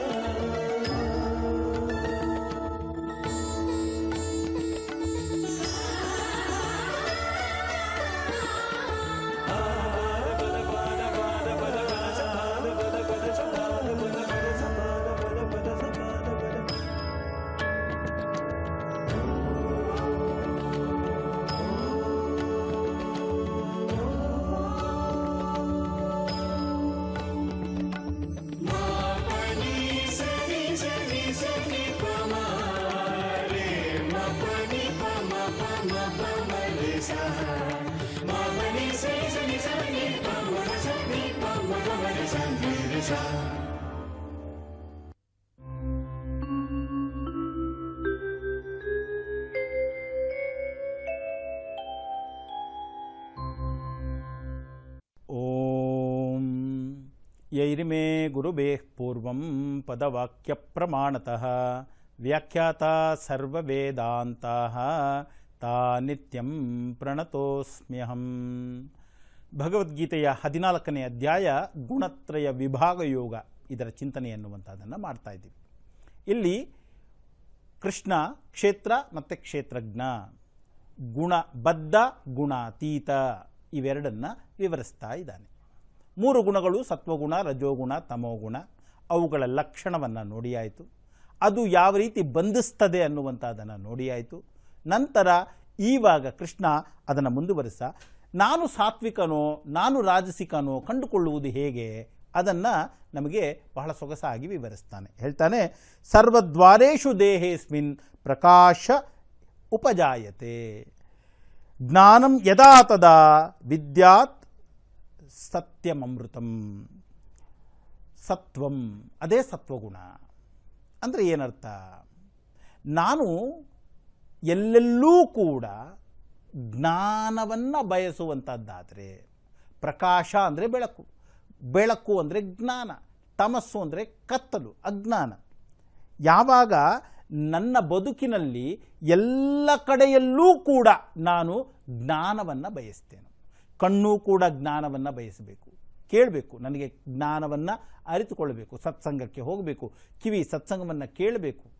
ಓಂ ಯೈರ್ಮೇ ಗುರುಬೇಃ ಪೂರ್ವಂ ಪದವಾಕ್ಯಪ್ರಮಾಣತಃ ವ್ಯಾಖ್ಯಾತ ಸರ್ವೇದಾಂತ ತಾ ನಿತ್ಯಂ ಪ್ರಣತೋಸ್ಮ್ಯಹಂ. ಭಗವದ್ಗೀತೆಯ ಹದಿನಾಲ್ಕನೇ ಅಧ್ಯಾಯ ಗುಣತ್ರಯ ವಿಭಾಗ ಯೋಗ ಇದರ ಚಿಂತನೆ ಎನ್ನುವಂಥದ್ದನ್ನು ಮಾಡ್ತಾ ಇದ್ದೀವಿ. ಇಲ್ಲಿ ಕೃಷ್ಣ ಕ್ಷೇತ್ರ ಮತ್ತು ಕ್ಷೇತ್ರಜ್ಞ ಗುಣ ಬದ್ಧ ಗುಣಾತೀತ ಇವೆರಡನ್ನು ವಿವರಿಸ್ತಾ ಇದ್ದಾನೆ. ಮೂರು ಗುಣಗಳು, ಸತ್ವಗುಣ, ರಜೋಗುಣ, ತಮೋಗುಣ. ಅವುಗಳ ಲಕ್ಷಣವನ್ನು ನೋಡಿಯಾಯಿತು ಅದು ಯಾವ ರೀತಿ ಬಂಧಿಸ್ತದೆ ಅನ್ನುವಂಥದ್ದನ್ನು ನೋಡಿಯಾಯಿತು ನಂತರ ಈವಾಗ ಕೃಷ್ಣ ಅದನ್ನು ಮುಂದುವರಿಸ, ನಾನು ಸಾತ್ವಿಕನೋ, ನಾನು ರಾಜಸಿಕನೋ ಕಂಡುಕೊಳ್ಳುವುದು ಹೇಗೆ? ಅದನ್ನು ನಮಗೆ ಬಹಳ ಸೊಗಸಾಗಿ ವಿವರಿಸ್ತಾನೆ. ಹೇಳ್ತಾನೆ ಸರ್ವದ್ವಾರೇಶು ದೇಹೇಸ್ಮಿನ್ ಪ್ರಕಾಶ ಉಪಜಾಯತೆ. ಜ್ಞಾನಂ ಯದಾ ತದಾ ವಿದ್ಯಾತ್ ಸತ್ಯಮೃತಂ ಸತ್ವಂ, ಅದೇ ಸತ್ವಗುಣ. ಅಂದರೆ ಏನರ್ಥ? ನಾನು ಎಲ್ಲೆಲ್ಲೂ ಕೂಡ ಜ್ಞಾನವನ್ನು ಬಯಸುವಂಥದ್ದಾದರೆ ಪ್ರಕಾಶ ಅಂದರೆ ಬೆಳಕು ಬೆಳಕು ಅಂದರೆ ಜ್ಞಾನ, ತಮಸ್ಸು ಅಂದರೆ ಕತ್ತಲು, ಅಜ್ಞಾನ. ಯಾವಾಗ ನನ್ನ ಬದುಕಿನಲ್ಲಿ ಎಲ್ಲ ಕಡೆಯಲ್ಲೂ ಕೂಡ ನಾನು ಜ್ಞಾನವನ್ನು ಬಯಸ್ತೇನೆ. ಕಣ್ಣು ಕೂಡ ಜ್ಞಾನವನ್ನು ಬಯಸಬೇಕು. ಕೇಳಬೇಕು, ನನಗೆ ಜ್ಞಾನವನ್ನು ಅರಿತುಕೊಳ್ಳಬೇಕು, ಸತ್ಸಂಗಕ್ಕೆ ಹೋಗಬೇಕು, ಕಿವಿ ಸತ್ಸಂಗವನ್ನು ಕೇಳಬೇಕು.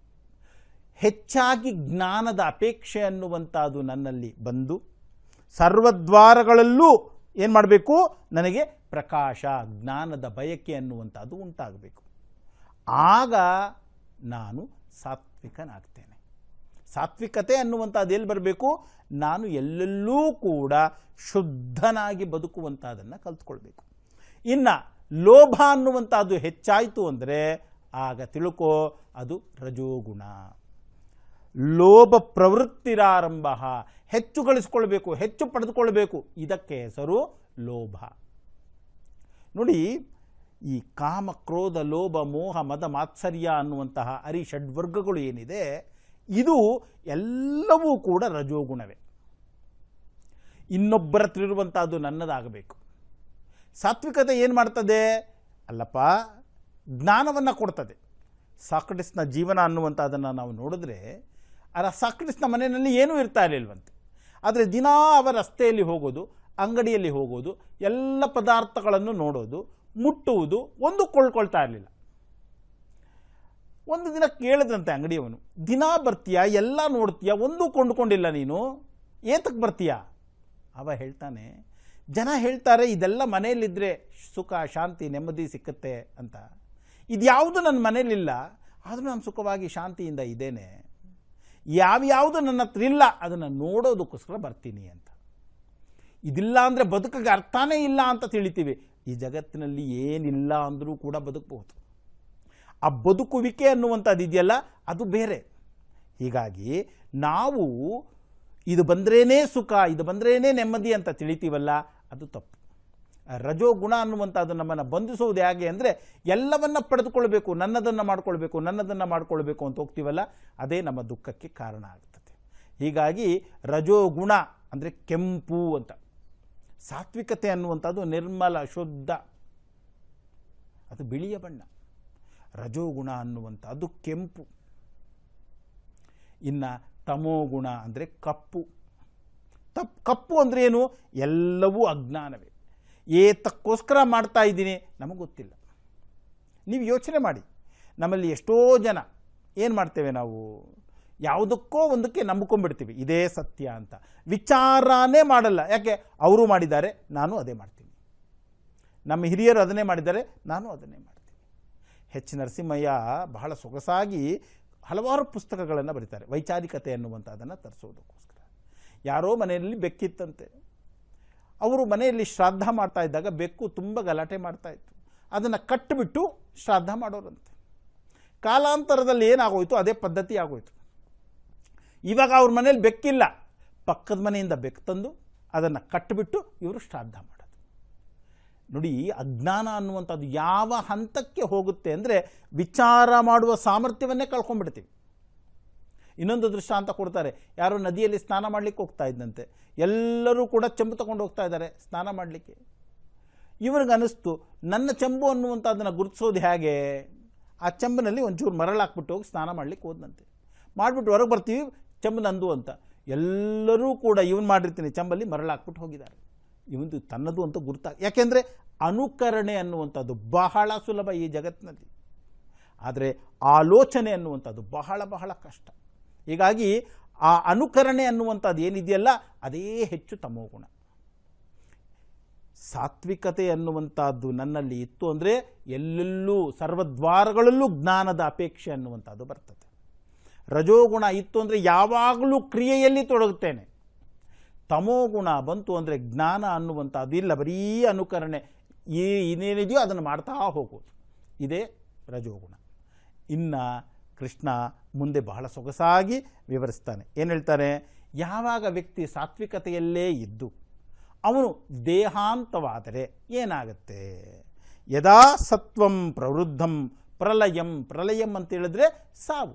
ಹೆಚ್ಚಾಗಿ ಜ್ಞಾನದ ಅಪೇಕ್ಷೆ ಅನ್ನುವಂಥದ್ದು ನನ್ನಲ್ಲಿ ಬಂದು, ಸರ್ವದ್ವಾರಗಳಲ್ಲೂ ಏನು ಮಾಡಬೇಕು? ನನಗೆ ಪ್ರಕಾಶ, ಜ್ಞಾನದ ಬಯಕೆ ಅನ್ನುವಂಥದ್ದು ಉಂಟಾಗಬೇಕು. ಆಗ ನಾನು ಸಾತ್ವಿಕನಾಗ್ತೇನೆ. ಸಾತ್ವಿಕತೆ ಅನ್ನುವಂಥದ್ದು ಎಲ್ಲಿ ಬರಬೇಕು? ನಾನು ಎಲ್ಲೆಲ್ಲೂ ಕೂಡ ಶುದ್ಧನಾಗಿ ಬದುಕುವಂಥದ್ದನ್ನು ಕಲ್ತ್ಕೊಳ್ಬೇಕು. ಇನ್ನು ಲೋಭ ಅನ್ನುವಂಥದ್ದು ಹೆಚ್ಚಾಯಿತು ಅಂದರೆ ಆಗ ತಿಳ್ಕೋ, ಅದು ರಜೋಗುಣ. ಲೋಭ ಪ್ರವೃತ್ತಿರಾರಂಭ, ಹೆಚ್ಚು ಗಳಿಸ್ಕೊಳ್ಬೇಕು, ಹೆಚ್ಚು ಪಡೆದುಕೊಳ್ಬೇಕು, ಇದಕ್ಕೆ ಹೆಸರು ಲೋಭ. ನೋಡಿ, ಈ ಕಾಮ, ಕ್ರೋಧ, ಲೋಭ, ಮೋಹ, ಮದ, ಮಾತ್ಸರ್ಯ ಅನ್ನುವಂತಹ ಅರಿ ಷಡ್ವರ್ಗಗಳು ಏನಿದೆ ಇದು ಎಲ್ಲವೂ ಕೂಡ ರಜೋಗುಣವೇ ಇನ್ನೊಬ್ಬರ ಹತ್ರ ಇರುವಂಥದ್ದು ನನ್ನದಾಗಬೇಕು. ಸಾತ್ವಿಕತೆ ಏನು ಮಾಡ್ತದೆ? ಅಲ್ಲಪ್ಪ, ಜ್ಞಾನವನ್ನು ಕೊಡ್ತದೆ. ಸಾಕ್ರಟಿಸ್ನ ಜೀವನ ಅನ್ನುವಂಥದ್ದನ್ನು ನಾವು ನೋಡಿದ್ರೆ, ಆ ಸಾಕ್ರಟಿಸ್ನ ಮನೆಯಲ್ಲಿ ಏನೂ ಇರ್ತಾ ಇರಲಿಲ್ವಂತೆ. ಆದರೆ ದಿನಾ ಅವ ರಸ್ತೆಯಲ್ಲಿ ಹೋಗೋದು, ಅಂಗಡಿಯಲ್ಲಿ ಹೋಗೋದು, ಎಲ್ಲ ಪದಾರ್ಥಗಳನ್ನು ನೋಡೋದು, ಮುಟ್ಟುವುದು, ಒಂದು ಕೊಳ್ಕೊಳ್ತಾ ಇರಲಿಲ್ಲ. ಒಂದು ದಿನ ಕೇಳಿದ್ರಂತೆ ಅಂಗಡಿಯವನು, ದಿನಾ ಬರ್ತೀಯಾ, ಎಲ್ಲ ನೋಡ್ತೀಯ, ಒಂದೂ ಕೊಂಡುಕೊಂಡಿಲ್ಲ ನೀನು ಏತಕ್ಕೆ ಬರ್ತೀಯಾ? ಅವ ಹೇಳ್ತಾನೆ, ಜನ ಹೇಳ್ತಾರೆ, ಇದೆಲ್ಲ ಮನೆಯಲ್ಲಿದ್ದರೆ ಸುಖ, ಶಾಂತಿ, ನೆಮ್ಮದಿ ಸಿಕ್ಕತ್ತೆ ಅಂತ. ಇದ್ಯಾವುದು ನನ್ನ ಮನೇಲಿಲ್ಲ ಆದರೂ ನಾನು ಸುಖವಾಗಿ ಶಾಂತಿಯಿಂದ ಇದ್ದೇನೆ. ಯಾವ್ಯಾವುದು ನನ್ನ ಹತ್ರ ಇಲ್ಲ, ಅದನ್ನು ನೋಡೋದಕ್ಕೋಸ್ಕರ ಬರ್ತೀನಿ ಅಂತ. ಇದಿಲ್ಲ ಅಂದರೆ ಬದುಕಿಗೆ ಅರ್ಥನೇ ಇಲ್ಲ ಅಂತ ತಿಳಿತೀವಿ. ಈ ಜಗತ್ತಿನಲ್ಲಿ ಏನಿಲ್ಲ ಅಂದರೂ ಕೂಡ ಬದುಕಬಹುದು. ಆ ಬದುಕುವಿಕೆ ಅನ್ನುವಂಥದ್ದು ಇದೆಯಲ್ಲ, ಅದು ಬೇರೆ. ಹೀಗಾಗಿ ನಾವು ಇದು ಬಂದ್ರೇ ಸುಖ, ಇದು ಬಂದ್ರೇ ನೆಮ್ಮದಿ ಅಂತ ತಿಳಿತೀವಲ್ಲ, ಅದು ತಪ್ಪು. ರಜೋ ರಜೋಗುಣ ಅನ್ನುವಂಥದ್ದು ನಮ್ಮನ್ನು ಬಂಧಿಸುವುದು ಹೇಗೆ ಅಂದರೆ, ಎಲ್ಲವನ್ನು ಪಡೆದುಕೊಳ್ಬೇಕು, ನನ್ನದನ್ನು ಮಾಡಿಕೊಳ್ಬೇಕು ನನ್ನದನ್ನು ಮಾಡಿಕೊಳ್ಬೇಕು ಅಂತ ಹೋಗ್ತೀವಲ್ಲ, ಅದೇ ನಮ್ಮ ದುಃಖಕ್ಕೆ ಕಾರಣ ಆಗ್ತದೆ. ಹೀಗಾಗಿ ರಜೋಗುಣ ಅಂದರೆ ಕೆಂಪು ಅಂತ. ಸಾತ್ವಿಕತೆ ಅನ್ನುವಂಥದ್ದು ನಿರ್ಮಲ, ಶುದ್ಧ. ಅದು ಬಿಳಿಯ ಬಣ್ಣ. ರಜೋಗುಣ ಅನ್ನುವಂಥದ್ದು ಕೆಂಪು. ಇನ್ನು ತಮೋಗುಣ ಅಂದರೆ ಕಪ್ಪು. ತಪ್, ಕಪ್ಪು ಅಂದರೆ ಏನು? ಎಲ್ಲವೂ ಅಜ್ಞಾನವೇ. ಏತಕ್ಕೋಸ್ಕರ ಮಾಡ್ತಾ ಇದ್ದೀನಿ, ನಮಗೆ ಗೊತ್ತಿಲ್ಲ. ನೀವು ಯೋಚನೆ ಮಾಡಿ. ನಮ್ಮಲ್ಲಿ ಎಷ್ಟೋ ಜನ ಏನು ಮಾಡ್ತೇವೆ ನಾವು? ಯಾವುದಕ್ಕೋ ಒಂದಕ್ಕೆ ನಂಬ್ಕೊಂಡ್ಬಿಡ್ತೀವಿ. ಇದೇ ಸತ್ಯ ಅಂತ. ವಿಚಾರನೇ ಮಾಡಲ್ಲ. ಯಾಕೆ? ಅವರು ಮಾಡಿದ್ದಾರೆ, ನಾನು ಅದೇ ಮಾಡ್ತೀನಿ. ನಮ್ಮ ಹಿರಿಯರು ಅದನ್ನೇ ಮಾಡಿದ್ದಾರೆ, ನಾನು ಅದನ್ನೇ ಮಾಡ್ತೀನಿ. ಎಚ್ ನರಸಿಂಹಯ್ಯ ಬಹಳ ಸೊಗಸಾಗಿ ಹಲವಾರು ಪುಸ್ತಕಗಳನ್ನು ಬರೀತಾರೆ. ವೈಚಾರಿಕತೆ ಅನ್ನುವಂಥದ್ದನ್ನು ತರಿಸೋದಕ್ಕೋಸ್ಕರ. ಯಾರೋ ಮನೆಯಲ್ಲಿ ಬೆಕ್ಕಿತ್ತಂತೆ. ಅವರು ಮನೆಯಲ್ಲಿ ಶ್ರಾದ್ದ ಮಾಡ್ತಾ ಇದ್ದಾಗ ಬೆಕ್ಕು ತುಂಬ ಗಲಾಟೆ ಮಾಡ್ತಾ ಇತ್ತು. ಅದನ್ನು ಕಟ್ಟಿಬಿಟ್ಟು ಶ್ರಾದ್ದ ಮಾಡೋರಂತೆ. ಕಾಲಾಂತರದಲ್ಲಿ ಏನಾಗೋಯ್ತು? ಅದೇ ಪದ್ಧತಿ ಆಗೋಯ್ತು. ಇವಾಗ ಅವ್ರ ಮನೇಲಿ ಬೆಕ್ಕಿಲ್ಲ. ಪಕ್ಕದ ಮನೆಯಿಂದ ಬೆಕ್ಕು ತಂದು ಅದನ್ನು ಕಟ್ಟಿಬಿಟ್ಟು ಇವರು ಶ್ರಾದ್ದ ಮಾಡೋದು ನೋಡಿ, ಅಜ್ಞಾನ ಅನ್ನುವಂಥದ್ದು ಯಾವ ಹಂತಕ್ಕೆ ಹೋಗುತ್ತೆ ಅಂದರೆ ವಿಚಾರ ಮಾಡುವ ಸಾಮರ್ಥ್ಯವನ್ನೇ ಕಳ್ಕೊಂಡ್ಬಿಡ್ತೀವಿ. ಇನ್ನೊಂದು ದೃಷ್ಟಾಂತ ಕೊಡ್ತಾರೆ. ಯಾರೋ ನದಿಯಲ್ಲಿ ಸ್ನಾನ ಮಾಡಲಿಕ್ಕೆ ಹೋಗ್ತಾ ಇದ್ದಂತೆ. ಎಲ್ಲರೂ ಕೂಡ ಚೆಂಬು ತಗೊಂಡು ಹೋಗ್ತಾ ಇದ್ದಾರೆ ಸ್ನಾನ ಮಾಡಲಿಕ್ಕೆ. ಇವ್ರಿಗೆ ಅನ್ನಿಸ್ತು ನನ್ನ ಚೆಂಬು ಅನ್ನುವಂಥದ್ದನ್ನು ಗುರುತಿಸೋದು ಹೇಗೆ? ಆ ಚೆಂಬಿನಲ್ಲಿ ಒಂಚೂರು ಮರಳಾಕ್ಬಿಟ್ಟು ಹೋಗಿ ಸ್ನಾನ ಮಾಡಲಿಕ್ಕೆ ಹೋದಂತೆ ಮಾಡಿಬಿಟ್ಟು ಹೊರಗೆ ಬರ್ತೀವಿ, ಚೆಂಬು ನಂದು ಅಂತ. ಎಲ್ಲರೂ ಕೂಡ, ಇವನು ಮಾಡಿರ್ತೀನಿ, ಚೆಂಬಲ್ಲಿ ಮರಳಾಕ್ಬಿಟ್ಟು ಹೋಗಿದ್ದಾರೆ. ಇವಂದು ತನ್ನದು ಅಂತ ಗುರುತಾ ಯಾಕೆಂದರೆ ಅನುಕರಣೆ ಅನ್ನುವಂಥದ್ದು ಬಹಳ ಸುಲಭ ಈ ಜಗತ್ತಿನಲ್ಲಿ. ಆದರೆ ಆಲೋಚನೆ ಅನ್ನುವಂಥದ್ದು ಬಹಳ ಬಹಳ ಕಷ್ಟ. ಹೀಗಾಗಿ ಆ ಅನುಕರಣೆ ಅನ್ನುವಂಥದ್ದು ಏನಿದೆಯಲ್ಲ, ಅದೇ ಹೆಚ್ಚು ತಮೋಗುಣ ಸಾತ್ವಿಕತೆ ಅನ್ನುವಂಥದ್ದು ನನ್ನಲ್ಲಿ ಇತ್ತು ಅಂದರೆ ಎಲ್ಲೆಲ್ಲೂ, ಸರ್ವದ್ವಾರಗಳಲ್ಲೂ ಜ್ಞಾನದ ಅಪೇಕ್ಷೆ ಅನ್ನುವಂಥದ್ದು ಬರ್ತದೆ. ರಜೋಗುಣ ಇತ್ತು ಅಂದರೆ ಯಾವಾಗಲೂ ಕ್ರಿಯೆಯಲ್ಲಿ ತೊಡಗುತ್ತೇನೆ. ತಮೋಗುಣ ಬಂತು ಅಂದರೆ ಜ್ಞಾನ ಅನ್ನುವಂಥದ್ದು ಇಲ್ಲ, ಬರೀ ಅನುಕರಣೆ. ಈ ಇನ್ನೇನಿದೆಯೋ ಅದನ್ನು ಮಾಡ್ತಾ ಹೋಗೋದು ಇದೇ ರಜೋಗುಣ. ಇನ್ನು ಕೃಷ್ಣ ಮುಂದೆ ಬಹಳ ಸೊಗಸಾಗಿ ವಿವರಿಸ್ತಾನೆ. ಏನು ಹೇಳ್ತಾನೆ? ಯಾವಾಗ ವ್ಯಕ್ತಿ ಸಾತ್ವಿಕತೆಯಲ್ಲೇ ಇದ್ದು ಅವನು ದೇಹಾಂತವಾದರೆ ಏನಾಗುತ್ತೆ? ಯದಾ ಸತ್ವಂ ಪ್ರವೃದ್ಧಂ ಪ್ರಲಯಂ. ಪ್ರಲಯಂ ಅಂತ ಹೇಳಿದ್ರೆ ಸಾವು.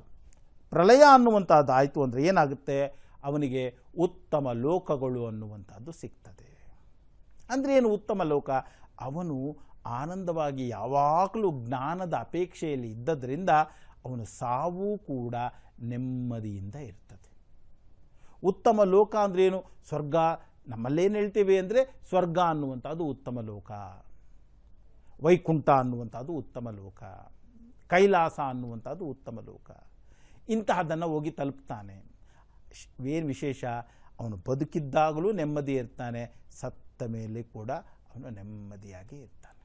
ಪ್ರಲಯ ಅನ್ನುವಂಥದ್ದು ಆಯಿತು ಅಂದರೆ ಏನಾಗುತ್ತೆ? ಅವನಿಗೆ ಉತ್ತಮ ಲೋಕಗಳು ಅನ್ನುವಂಥದ್ದು ಸಿಗ್ತದೆ. ಅಂದರೆ ಏನು ಉತ್ತಮ ಲೋಕ? ಅವನು ಆನಂದವಾಗಿ ಯಾವಾಗಲೂ ಜ್ಞಾನದ ಅಪೇಕ್ಷೆಯಲ್ಲಿ ಇದ್ದದರಿಂದ ಅವನು ಸಾವು ಕೂಡ ನೆಮ್ಮದಿಯಿಂದ ಇರ್ತದೆ. ಉತ್ತಮ ಲೋಕ ಅಂದ್ರೆ ಏನು? ಸ್ವರ್ಗ. ನಮ್ಮಲ್ಲೇನು ಹೇಳ್ತೀವಿ ಅಂದರೆ ಸ್ವರ್ಗ ಅನ್ನುವಂಥದ್ದು ಉತ್ತಮ ಲೋಕ. ವೈಕುಂಠ ಅನ್ನುವಂಥದ್ದು ಉತ್ತಮ ಲೋಕ. ಕೈಲಾಸ ಅನ್ನುವಂಥದ್ದು ಉತ್ತಮ ಲೋಕ. ಇಂತಹದನ್ನು ಹೋಗಿ ತಲುಪ್ತಾನೆ. ಏನು ವಿಶೇಷ, ಅವನು ಬದುಕಿದ್ದಾಗಲೂ ನೆಮ್ಮದಿ ಇರ್ತಾನೆ, ಸತ್ತ ಮೇಲೆ ಕೂಡ ಅವನು ನೆಮ್ಮದಿಯಾಗಿ ಇರ್ತಾನೆ.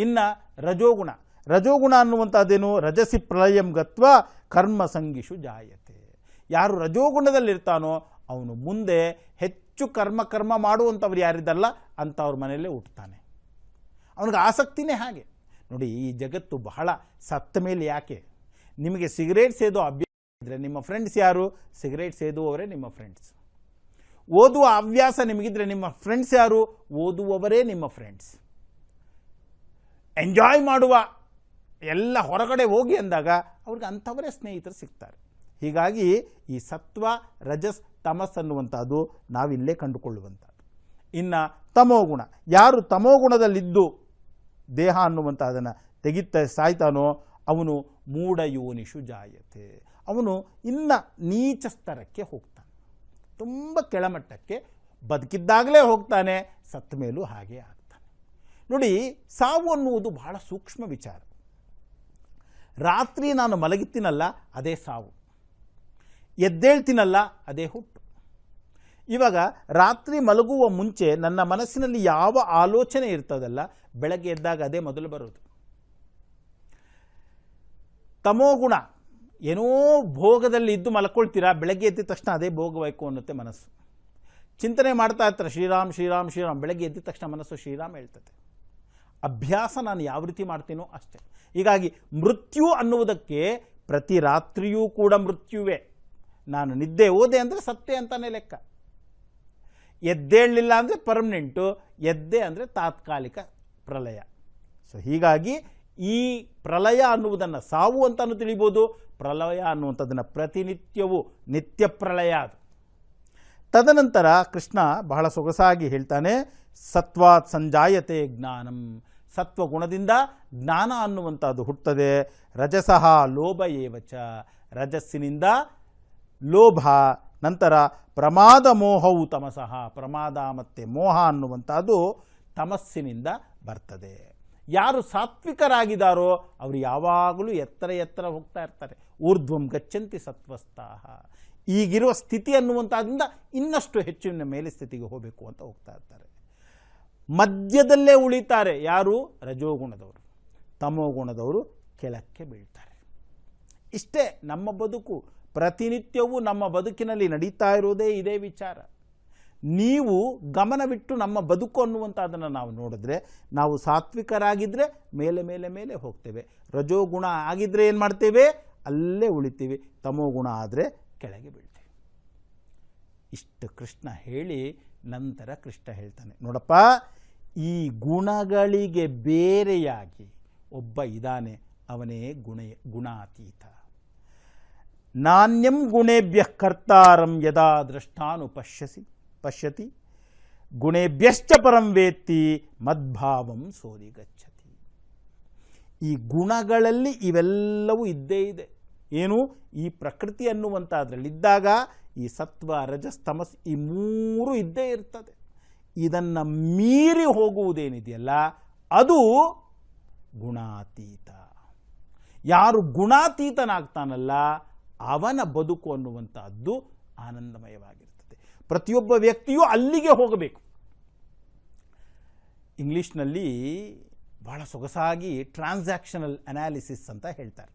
ಇನ್ನು ರಜೋಗುಣ ರಜೋಗುಣ ಅನ್ನುವಂಥದ್ದೇನು? ರಜಸಿ ಪ್ರಳಯಂ ಗತ್ವ ಕರ್ಮ ಸಂಗಿಷು ಜಾಯತೆ. ಯಾರು ರಜೋಗುಣದಲ್ಲಿರ್ತಾನೋ ಅವನು ಮುಂದೆ ಹೆಚ್ಚು ಕರ್ಮ ಕರ್ಮ ಮಾಡುವಂಥವ್ರು ಯಾರಿದ್ದಲ್ಲ ಅಂಥವ್ರ ಮನೆಯಲ್ಲೇ ಹುಟ್ಟುತ್ತಾನೆ ಅವನಿಗೆ ಆಸಕ್ತಿನೇ ಹಾಗೆ. ನೋಡಿ ಈ ಜಗತ್ತು ಬಹಳ ಸತ್ತ ಮೇಲೆ ಯಾಕೆ? ನಿಮಗೆ ಸಿಗರೇಟ್ ಸೇದೋ ಅಭ್ಯಾಸ ಇದ್ದರೆ ನಿಮ್ಮ ಫ್ರೆಂಡ್ಸ್ ಯಾರು? ಸಿಗರೇಟ್ ಸೇದುವವರೇ ನಿಮ್ಮ ಫ್ರೆಂಡ್ಸ್ ಓದುವ ಹವ್ಯಾಸ ನಿಮಗಿದ್ರೆ ನಿಮ್ಮ ಫ್ರೆಂಡ್ಸ್ ಯಾರು? ಓದುವವರೇ ನಿಮ್ಮ ಫ್ರೆಂಡ್ಸ್ ಎಂಜಾಯ್ ಮಾಡುವ ಎಲ್ಲ ಹೊರಗಡೆ ಹೋಗಿ ಅಂದಾಗ ಅವ್ರಿಗೆ ಅಂಥವರೇ ಸ್ನೇಹಿತರು ಸಿಗ್ತಾರೆ. ಹೀಗಾಗಿ ಈ ಸತ್ವ, ರಜಸ್, ತಮಸ್ ಅನ್ನುವಂಥದ್ದು ನಾವಿಲ್ಲೇ ಕಂಡುಕೊಳ್ಳುವಂಥದ್ದು. ಇನ್ನು ತಮೋಗುಣ ಯಾರು ತಮೋಗುಣದಲ್ಲಿದ್ದು ದೇಹ ಅನ್ನುವಂಥದ್ದನ್ನು ತೆಗಿತ ಸಾಯ್ತಾನೋ ಅವನು ಮೂಢ ಯೋನಿಷು ಜಾಯತೆ. ಅವನು ಇನ್ನು ನೀಚ ಸ್ತರಕ್ಕೆ ಹೋಗ್ತಾನೆ. ತುಂಬ ಕೆಳಮಟ್ಟಕ್ಕೆ ಬದುಕಿದ್ದಾಗಲೇ ಹೋಗ್ತಾನೆ ಸತ್ತ ಮೇಲೂ ಹಾಗೆ ಆಗ್ತಾನೆ. ನೋಡಿ, ಸಾವು ಅನ್ನುವುದು ಬಹಳ ಸೂಕ್ಷ್ಮ ವಿಚಾರ. ರಾತ್ರಿ ನಾನು ಮಲಗಿತ್ತಿನಲ್ಲ, ಅದೇ ಸಾವು. ಎದ್ದೇಳ್ತೀನಲ್ಲ, ಅದೇ ಹುಟ್ಟು. ಇವಾಗ ರಾತ್ರಿ ಮಲಗುವ ಮುಂಚೆ ನನ್ನ ಮನಸ್ಸಿನಲ್ಲಿ ಯಾವ ಆಲೋಚನೆ ಇರ್ತದಲ್ಲ, ಬೆಳಗ್ಗೆ ಎದ್ದಾಗ ಅದೇ ಮೊದಲು ಬರೋದು. ತಮೋಗುಣ ಏನೋ ಭೋಗದಲ್ಲಿ ಇದ್ದು ಮಲ್ಕೊಳ್ತೀರಾ? ಬೆಳಗ್ಗೆ ಎದ್ದ ತಕ್ಷಣ ಅದೇ ಭೋಗಬೇಕು ಅನ್ನುತ್ತೆ ಮನಸ್ಸು. ಚಿಂತನೆ ಮಾಡ್ತಾ ಇರ್ತಾರೆ, ಶ್ರೀರಾಮ್ ಶ್ರೀರಾಮ್ ಶ್ರೀರಾಮ್. ಬೆಳಗ್ಗೆ ಎದ್ದ ತಕ್ಷಣ ಮನಸ್ಸು ಶ್ರೀರಾಮ್ ಹೇಳ್ತದೆ. ಅಭ್ಯಾಸ ನಾನು ಯಾವ ರೀತಿ ಮಾಡ್ತೀನೋ ಅಷ್ಟೇ. ಹೀಗಾಗಿ ಮೃತ್ಯು ಅನ್ನುವುದಕ್ಕೆ ಪ್ರತಿ ರಾತ್ರಿಯೂ ಕೂಡ ಮೃತ್ಯುವೇ. ನಾನು ನಿದ್ದೆ ಓದೆ ಅಂದರೆ ಸತ್ಯ ಅಂತಾನೆ ಲೆಕ್ಕ. ಎದ್ದೇಳಲಿಲ್ಲ ಅಂದರೆ ಪರ್ಮನೆಂಟು ಎದ್ದೆ ಅಂದರೆ ತಾತ್ಕಾಲಿಕ ಪ್ರಲಯ. ಸೊ ಹೀಗಾಗಿ ಈ ಪ್ರಲಯ ಅನ್ನುವುದನ್ನು ಸಾವು ಅಂತಲೂ ತಿಳಿಬೋದು. ಪ್ರಲಯ ಅನ್ನುವಂಥದ್ದನ್ನು ಪ್ರತಿನಿತ್ಯವೂ ನಿತ್ಯ ಪ್ರಳಯ ಅದು. ತದನಂತರ ಕೃಷ್ಣ ಬಹಳ ಸೊಗಸಾಗಿ ಹೇಳ್ತಾನೆ, ಸತ್ವಾತ್ ಸಂಜಾಯತೆ ಜ್ಞಾನಂ. ಸತ್ವಗುಣದಿಂದ ಜ್ಞಾನ ಅನ್ನುವಂಥದ್ದು ಹುಟ್ಟುತ್ತದೆ ರಜಸಃ ಲೋಭ ಏವಚ. ರಜಸ್ಸಿನಿಂದ ಲೋಭ, ನಂತರ ಪ್ರಮಾದ ಮೋಹವು ತಮಸಃ. ಪ್ರಮಾದ ಮತ್ತು ಮೋಹ ಅನ್ನುವಂಥದ್ದು ತಮಸ್ಸಿನಿಂದ ಬರ್ತದೆ. ಯಾರು ಸಾತ್ವಿಕರಾಗಿದ್ದಾರೋ ಅವರು ಯಾವಾಗಲೂ ಎತ್ತರ ಎತ್ತರ ಹೋಗ್ತಾ ಇರ್ತಾರೆ. ಊರ್ಧ್ವಂ ಗಚ್ಚಂತಿ ಸತ್ವಸ್ಥಾಹ ಈಗಿರುವ ಸ್ಥಿತಿ ಅನ್ನುವಂಥದ್ರಿಂದ ಇನ್ನಷ್ಟು ಹೆಚ್ಚಿನ ಮೇಲೆ ಸ್ಥಿತಿಗೆ ಹೋಗಬೇಕು ಅಂತ ಹೋಗ್ತಾ ಇರ್ತಾರೆ. ಮಧ್ಯದಲ್ಲೇ ಉಳಿತಾರೆ ಯಾರು? ರಜೋಗುಣದವರು. ತಮೋಗುಣದವರು ಕೆಳಕ್ಕೆ ಬೀಳ್ತಾರೆ. ಇಷ್ಟೇ ನಮ್ಮ ಬದುಕು, ಪ್ರತಿನಿತ್ಯವೂ ನಮ್ಮ ಬದುಕಿನಲ್ಲಿ ನಡೀತಾ ಇರೋದೇ ಇದೇ ವಿಚಾರ. ನೀವು ಗಮನವಿಟ್ಟು ನಮ್ಮ ಬದುಕು ಅನ್ನುವಂಥದ್ದನ್ನು ನಾವು ನೋಡಿದ್ರೆ, ನಾವು ಸಾತ್ವಿಕರಾಗಿದ್ದರೆ ಮೇಲೆ ಮೇಲೆ ಮೇಲೆ ಹೋಗ್ತೇವೆ. ರಜೋಗುಣ ಆಗಿದ್ದರೆ ಏನು ಮಾಡ್ತೇವೆ? ಅಲ್ಲೇ ಉಳಿತೀವಿ. ತಮೋಗುಣ ಆದರೆ ಕೆಳಗೆ ಬೀಳ್ತೇವೆ. ಇಷ್ಟು ಕೃಷ್ಣ ಹೇಳಿ, ನಂತರ ಕೃಷ್ಣ ಹೇಳ್ತಾನೆ. ನೋಡಪ್ಪ, ಈ ಗುಣಗಳಿಗೆ ಬೇರೆಯಾಗಿ ಒಬ್ಬ ಇದ್ದಾನೆ, ಅವನೇ ಗುಣ, ಗುಣಾತೀತ. ನಾಣ್ಯಂ ಗುಣೇಭ್ಯ ಕರ್ತಾರಂ ಯದಾ ದೃಷ್ಟಾನು ಪಶ್ಯಸಿ ಪಶ್ಯತಿ. ಗುಣೇಭ್ಯಶ್ಚ ಪರಂ ವೇತ್ತಿ ಮದ್ಭಾವಂ ಸೋದಿ ಗಚ್ಚತಿ. ಈ ಗುಣಗಳಲ್ಲಿ ಇವೆಲ್ಲವೂ ಇದ್ದೇ ಇದೆ. ಏನು? ಈ ಪ್ರಕೃತಿ ಅನ್ನುವಂಥದ್ರಲ್ಲಿದ್ದಾಗ ಈ ಸತ್ವ ರಜಸ್ತಮಸ್ ಈ ಮೂರು ಇದ್ದೇ ಇರ್ತದೆ. ಇದನ್ನು ಮೀರಿ ಹೋಗುವುದೇನಿದೆಯಲ್ಲ, ಅದು ಗುಣಾತೀತ. ಯಾರು ಗುಣಾತೀತನಾಗ್ತಾನಲ್ಲ, ಅವನ ಬದುಕು ಅನ್ನುವಂಥದ್ದು ಆನಂದಮಯವಾಗಿರ್ತದೆ. ಪ್ರತಿಯೊಬ್ಬ ವ್ಯಕ್ತಿಯೂ ಅಲ್ಲಿಗೆ ಹೋಗಬೇಕು. ಇಂಗ್ಲೀಷ್ನಲ್ಲಿ ಬಹಳ ಸೊಗಸಾಗಿ ಟ್ರಾನ್ಸಾಕ್ಷನಲ್ ಅನಾಲಿಸಿಸ್ ಅಂತ ಹೇಳ್ತಾರೆ.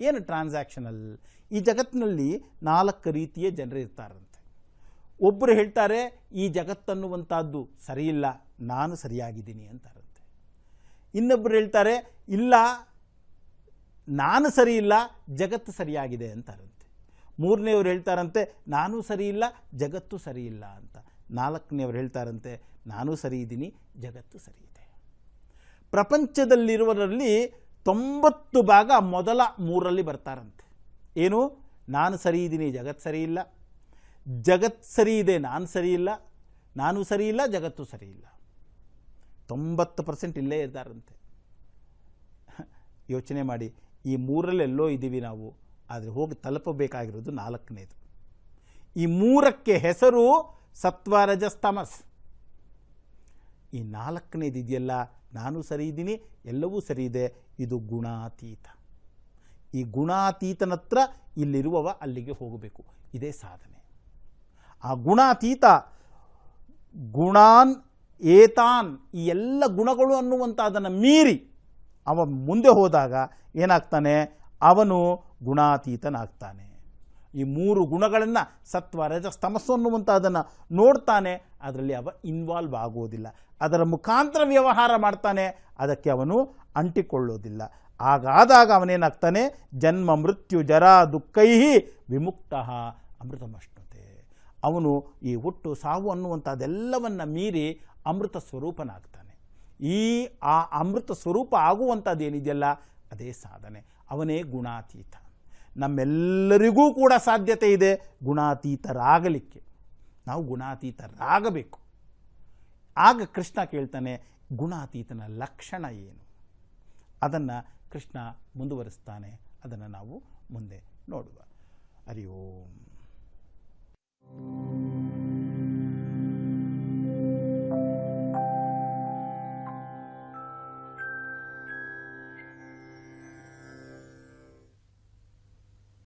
ಏನು ಟ್ರಾನ್ಸಾಕ್ಷನಲ್? ಈ ಜಗತ್ತಿನಲ್ಲಿ ನಾಲ್ಕು ರೀತಿಯ ಜನರು ಇರ್ತಾರಂತೆ. ಒಬ್ಬರು ಹೇಳ್ತಾರೆ, ಈ ಜಗತ್ತನ್ನುವಂಥದ್ದು ಸರಿಯಿಲ್ಲ, ನಾನು ಸರಿಯಾಗಿದ್ದೀನಿ ಅಂತಾರಂತೆ. ಇನ್ನೊಬ್ಬರು ಹೇಳ್ತಾರೆ, ಇಲ್ಲ, ನಾನು ಸರಿಯಿಲ್ಲ, ಜಗತ್ತು ಸರಿಯಾಗಿದೆ ಅಂತಾರಂತೆ. ಮೂರನೇವ್ರು ಹೇಳ್ತಾರಂತೆ, ನಾನು ಸರಿ ಇಲ್ಲ, ಜಗತ್ತು ಸರಿ ಇಲ್ಲ ಅಂತ. ನಾಲ್ಕನೇವ್ರು ಹೇಳ್ತಾರಂತೆ, ನಾನು ಸರಿ ಇದ್ದೀನಿ, ಜಗತ್ತು ಸರಿ ಇದೆ. ಪ್ರಪಂಚದಲ್ಲಿರುವರಲ್ಲಿ ತೊಂಬತ್ತು ಭಾಗ ಮೊದಲ ಮೂರರಲ್ಲಿ ಬರ್ತಾರಂತೆ. ಏನು? ನಾನು ಸರಿ ಇದ್ದೀನಿ ಜಗತ್ತು ಸರಿ ಇಲ್ಲ. ಜಗತ್ತು ಸರಿ ಇದೆ, ನಾನು ಸರಿ ಇಲ್ಲ. ನಾನು ಸರಿ ಇಲ್ಲ, ಜಗತ್ತು ಸರಿ ಇಲ್ಲ. ತೊಂಬತ್ತು ಪರ್ಸೆಂಟ್ ಇಲ್ಲೇ ಇದ್ದಾರಂತೆ ಯೋಚನೆ ಮಾಡಿ, ಈ ಮೂರಲ್ಲೆಲ್ಲೋ ಇದ್ದೀವಿ ನಾವು. ಆದರೆ ಹೋಗಿ ತಲುಪಬೇಕಾಗಿರೋದು ನಾಲ್ಕನೇದು. ಈ ಮೂರಕ್ಕೆ ಹೆಸರು ಸತ್ವ ಈ ನಾಲ್ಕನೇದು ಇದೆಯಲ್ಲ, ನಾನು ಸರಿ ಇದ್ದೀನಿ, ಎಲ್ಲವೂ ಸರಿ ಇದೆ, ಇದು ಗುಣಾತೀತ. ಈ ಗುಣಾತೀತನತ್ರ ಇಲ್ಲಿರುವವ ಅಲ್ಲಿಗೆ ಹೋಗಬೇಕು, ಇದೇ ಸಾಧನೆ. ಆ ಗುಣಾತೀತ, ಗುಣಾನ್, ಏತಾನ್, ಈ ಎಲ್ಲ ಗುಣಗಳು ಅನ್ನುವಂಥ ಅದನ್ನು ಮೀರಿ ಅವ ಮುಂದೆ ಹೋದಾಗ ಏನಾಗ್ತಾನೆ, ಅವನು ಗುಣಾತೀತನಾಗ್ತಾನೆ. ಈ ಮೂರು ಗುಣಗಳನ್ನು ಸತ್ವ, ರಜಸ್, ತಮಸ್ಸು ಅನ್ನುವಂಥದ್ದನ್ನು ನೋಡ್ತಾನೆ. ಅದರಲ್ಲಿ ಅವ ಇನ್ವಾಲ್ವ್ ಆಗೋದಿಲ್ಲ. ಅದರ ಮುಖಾಂತರ ವ್ಯವಹಾರ ಮಾಡ್ತಾನೆ. ಅದಕ್ಕೆ ಅವನು ಅಂಟಿಕೊಳ್ಳೋದಿಲ್ಲ. ಆಗಾದಾಗ ಅವನೇನಾಗ್ತಾನೆ? ಜನ್ಮ, ಮೃತ್ಯು, ಜರ ದುಃಖೈ ವಿಮುಕ್ತ ಅಮೃತಮಷ್ಣುತೆ ಅವನು ಈ ಹುಟ್ಟು, ಸಾವು ಅನ್ನುವಂಥದ್ದೆಲ್ಲವನ್ನು ಮೀರಿ ಅಮೃತ ಸ್ವರೂಪನಾಗ್ತಾನೆ. ಈ, ಆ ಅಮೃತ ಸ್ವರೂಪ ಆಗುವಂಥದ್ದೇನಿದೆಯಲ್ಲ ಅದೇ ಸಾಧನೆ. ಅವನೇ ಗುಣಾತೀತ. ನಮ್ಮೆಲ್ಲರಿಗೂ ಕೂಡ ಸಾಧ್ಯತೆ ಇದೆ ಗುಣಾತೀತರಾಗಲಿಕ್ಕೆ. ನಾವು ಗುಣಾತೀತರಾಗಬೇಕು. ಆಗ ಕೃಷ್ಣ ಕೇಳ್ತಾನೆ, ಗುಣಾತೀತನ ಲಕ್ಷಣ ಏನು? ಅದನ್ನು ಕೃಷ್ಣ ಮುಂದುವರಿಸ್ತಾನೆ. ಅದನ್ನು ನಾವು ಮುಂದೆ ನೋಡುವ. ಹರಿ ಓಂ.